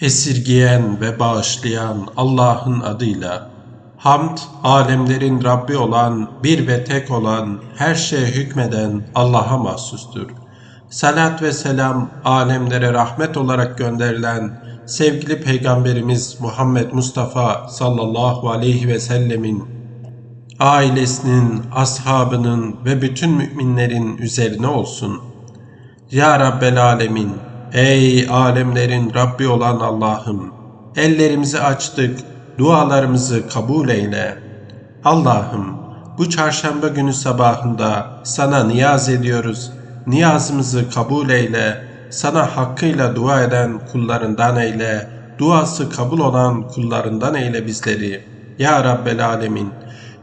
Esirgiyen ve bağışlayan Allah'ın adıyla. Hamd, alemlerin Rabbi olan, bir ve tek olan, her şeye hükmeden Allah'a mahsustur. Salat ve selam, alemlere rahmet olarak gönderilen sevgili Peygamberimiz Muhammed Mustafa sallallahu aleyhi ve sellemin ailesinin, ashabının ve bütün müminlerin üzerine olsun. Ya Rabbel Alemin, ey alemlerin Rabbi olan Allah'ım, ellerimizi açtık, dualarımızı kabul eyle. Allah'ım, bu çarşamba günü sabahında sana niyaz ediyoruz, niyazımızı kabul eyle, sana hakkıyla dua eden kullarından eyle, duası kabul olan kullarından eyle bizleri. Ya Rabbel Alemin,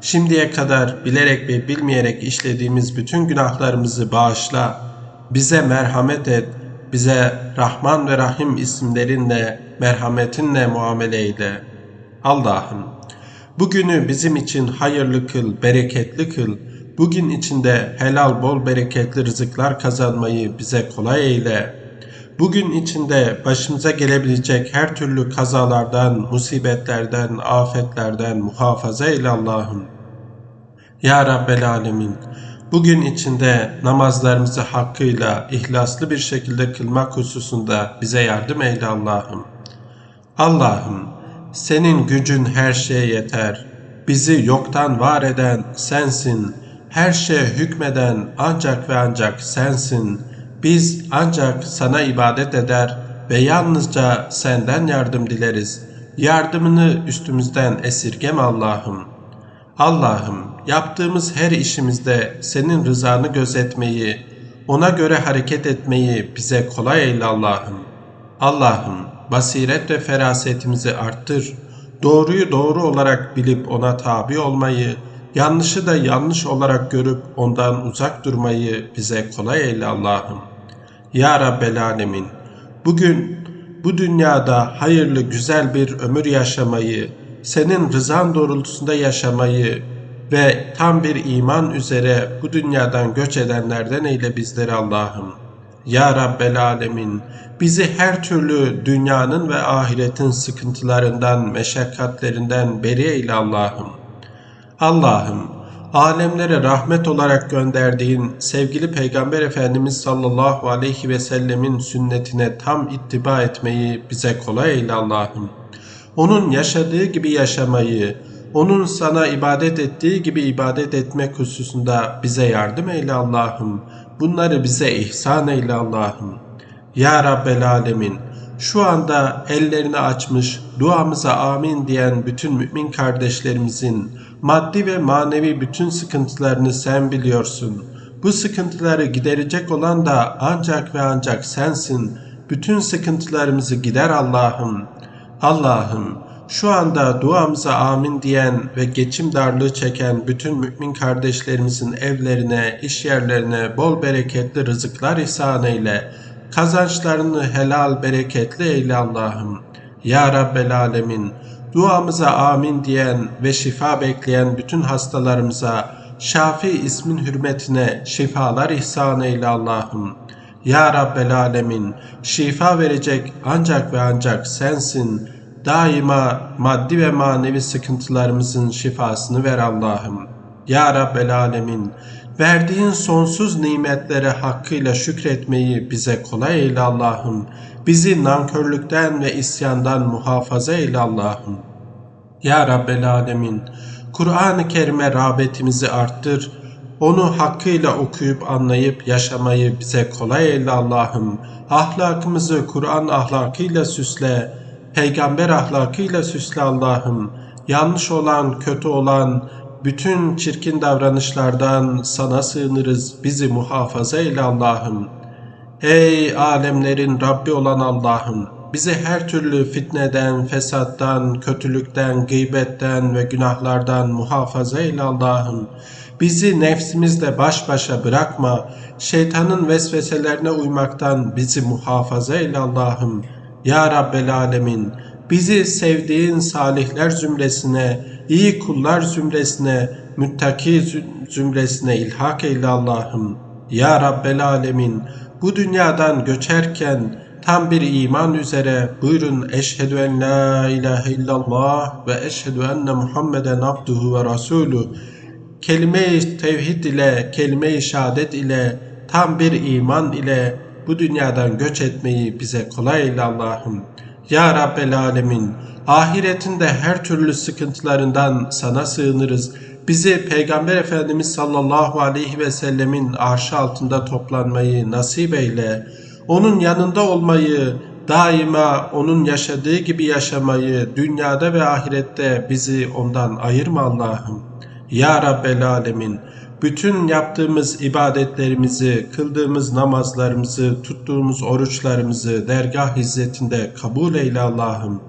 Şimdiye kadar bilerek ve bilmeyerek işlediğimiz bütün günahlarımızı bağışla. Bize merhamet et. Bize Rahman ve Rahim isimlerinle, merhametinle muamele eyle. Allah'ım, bugünü bizim için hayırlı kıl, bereketli kıl. Bugün içinde helal, bol bereketli rızıklar kazanmayı bize kolay eyle.'' Bugün içinde başımıza gelebilecek her türlü kazalardan, musibetlerden, afetlerden muhafaza eyle Allah'ım. Ya Rabbel Alemin, bugün içinde namazlarımızı hakkıyla, ihlaslı bir şekilde kılmak hususunda bize yardım eyle Allah'ım. Allah'ım, senin gücün her şeye yeter. Bizi yoktan var eden sensin. Her şeye hükmeden ancak ve ancak sensin.'' Biz ancak sana ibadet eder ve yalnızca senden yardım dileriz. Yardımını üstümüzden esirgeme Allah'ım. Allah'ım yaptığımız her işimizde senin rızanı gözetmeyi, ona göre hareket etmeyi bize kolay eyle Allah'ım. Allah'ım basiret ve ferasetimizi arttır. Doğruyu doğru olarak bilip ona tabi olmayı, yanlışı da yanlış olarak görüp ondan uzak durmayı bize kolay eyle Allah'ım. Ya Rabbel Alemin, bugün bu dünyada hayırlı güzel bir ömür yaşamayı, senin rızan doğrultusunda yaşamayı ve tam bir iman üzere bu dünyadan göç edenlerden eyle bizleri Allah'ım. Ya Rabbel Alemin, bizi her türlü dünyanın ve ahiretin sıkıntılarından, meşakkatlerinden beri eyle Allah'ım. Allah'ım, alemlere rahmet olarak gönderdiğin sevgili Peygamber Efendimiz sallallahu aleyhi ve sellemin sünnetine tam ittiba etmeyi bize kolay eyle Allah'ım. Onun yaşadığı gibi yaşamayı, onun sana ibadet ettiği gibi ibadet etmek hususunda bize yardım eyle Allah'ım. Bunları bize ihsan eyle Allah'ım. Ya Rabbel Alemin, şu anda ellerini açmış, duamıza amin diyen bütün mümin kardeşlerimizin maddi ve manevi bütün sıkıntılarını sen biliyorsun. Bu sıkıntıları giderecek olan da ancak ve ancak sensin. Bütün sıkıntılarımızı gider Allah'ım. Allah'ım şu anda duamıza amin diyen ve geçim darlığı çeken bütün mümin kardeşlerimizin evlerine, iş yerlerine bol bereketli rızıklar ihsan eyle. Kazançlarını helal bereketli eyle Allah'ım. Ya Rabbel Alemin, duamıza amin diyen ve şifa bekleyen bütün hastalarımıza Şafi ismin hürmetine şifalar ihsan eyle Allah'ım. Ya Rabbel Alemin, şifa verecek ancak ve ancak sensin. Daima maddi ve manevi sıkıntılarımızın şifasını ver Allah'ım. Ya Rabbel Alemin, verdiğin sonsuz nimetlere hakkıyla şükretmeyi bize kolay eyle Allah'ım. Bizi nankörlükten ve isyandan muhafaza eyle Allah'ım. Ya Rabbel Alemin, Kur'an-ı Kerim'e rağbetimizi arttır. Onu hakkıyla okuyup anlayıp yaşamayı bize kolay eyle Allah'ım. Ahlakımızı Kur'an ahlakıyla süsle, peygamber ahlakıyla süsle Allah'ım. Yanlış olan, kötü olan, bütün çirkin davranışlardan sana sığınırız. Bizi muhafaza eyle Allah'ım. Ey alemlerin Rabbi olan Allah'ım! Bizi her türlü fitneden, fesattan, kötülükten, gıybetten ve günahlardan muhafaza eyle Allah'ım. Bizi nefsimizle baş başa bırakma. Şeytanın vesveselerine uymaktan bizi muhafaza eyle Allah'ım. Ya Rabbel Alemin, bizi sevdiğin salihler zümresine, iyi kullar zümresine, müttaki zümresine ilhak eyle Allah'ım. Ya Rabbel Alemin, bu dünyadan göçerken tam bir iman üzere buyurun eşhedü en la ilahe illallah ve eşhedü enne Muhammeden abduhu ve rasulü kelime-i tevhid ile, kelime-i şehadet ile, tam bir iman ile bu dünyadan göç etmeyi bize kolay eyle Allah'ım. Ya Rabbel Alemin, ahiretinde her türlü sıkıntılarından sana sığınırız. Bizi Peygamber Efendimiz sallallahu aleyhi ve sellemin arşı altında toplanmayı nasip eyle. Onun yanında olmayı, daima onun yaşadığı gibi yaşamayı, dünyada ve ahirette bizi ondan ayırma Allah'ım. Ya Rabbel Alemin, bütün yaptığımız ibadetlerimizi, kıldığımız namazlarımızı, tuttuğumuz oruçlarımızı dergah hizmetinde kabul eyle Allah'ım.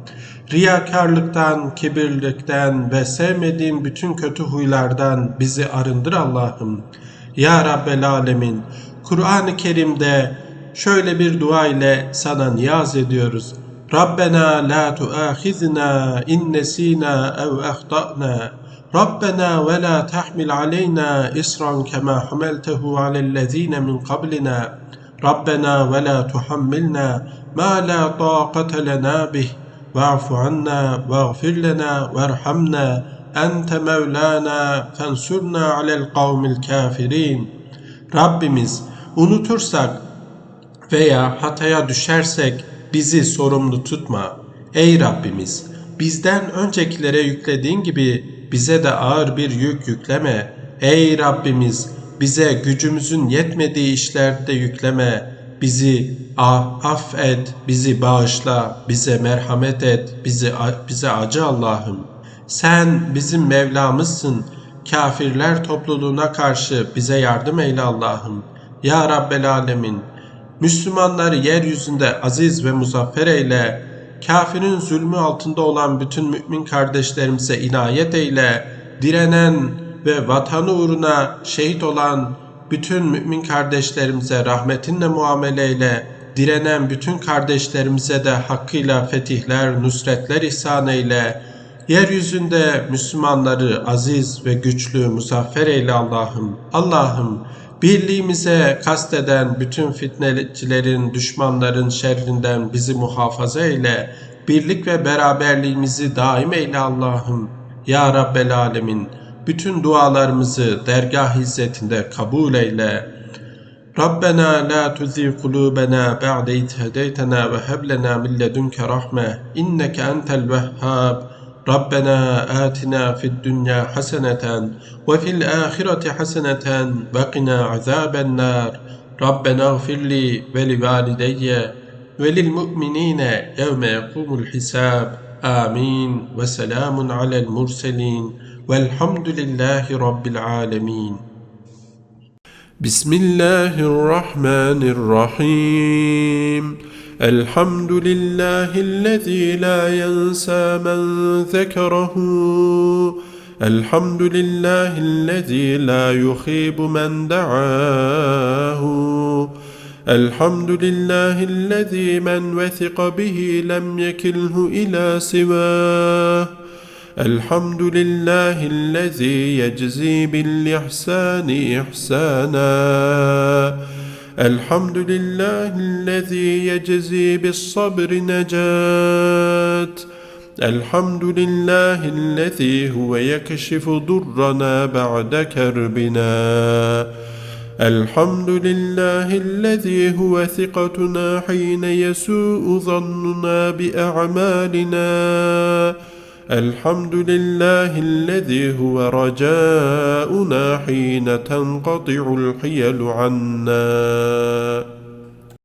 Riyakarlıktan, kibirlikten ve sevmediğin bütün kötü huylardan bizi arındır Allah'ım. Ya Rabbel Alemin, Kur'an-ı Kerim'de şöyle bir dua ile sana niyaz ediyoruz. Rabbena la tuahizna in nesina ev ahtana. Rabbena ve la tahmil aleyna isran kema hamaltehu alellezine min qablina. Rabbena ve la tuhammilna ma la taqate lena bih. Ve'fu anna ve'gfir lena ve'rhamna. Ente mevlana fensurna alel kavmil kafirin. Rabbimiz unutursak veya hataya düşersek bizi sorumlu tutma. Ey Rabbimiz bizden öncekilere yüklediğin gibi bize de ağır bir yük yükleme. Ey Rabbimiz bize gücümüzün yetmediği işlerde yükleme. Bizi ah, affet, bizi bağışla, bize merhamet et, bizi bize acı Allah'ım. Sen bizim Mevlamızsın. Kafirler topluluğuna karşı bize yardım eyle Allah'ım. Ya Rabbel Alemin, Müslümanları yeryüzünde aziz ve muzaffer eyle. Kafirin zulmü altında olan bütün mümin kardeşlerimize inayet eyle. Direnen ve vatanı uğruna şehit olan bütün mümin kardeşlerimize rahmetinle muamele eyle. Direnen bütün kardeşlerimize de hakkıyla fetihler, nusretler ihsan eyle. Yeryüzünde Müslümanları aziz ve güçlü muzaffer eyle Allah'ım. Allah'ım Birliğimize kasteden bütün fitnecilerin, düşmanların şerrinden bizi muhafaza eyle. Birlik ve beraberliğimizi daim eyle Allah'ım. Ya Rabbel Alemin, bütün dualarımızı dergah izzetinde kabul eyle. Rabbena la tuzigh kulubena ba'de iz hedeytena ve heb lena min ledunke rahme inneke entel vehhab. ربنا آتنا في الدنيا حسنة وفي الآخرة حسنة وقنا عذاب النار. ربنا اغفر لي ولوالدي وللمؤمنين يوم يقوم الحساب. آمين. وسلام على المرسلين. والحمد لله رب العالمين. بسم الله الرحمن الرحيم. الحمد لله الذي لا ينسى من ذكره. الحمد لله الذي لا يخيب من دعاه. الحمد لله الذي من وثق به لم يكله إلى سواه. الحمد لله الذي يجزي بالإحسان إحسانا. الحمد لله الذي يجزي بالصبر نجاة. الحمد لله الذي هو يكشف ضرنا بعد كربنا. الحمد لله الذي هو ثقتنا حين يسوء ظننا بأعمالنا. الحمد لله الذي هو رجاؤنا حين تنقطع الحيل عنا.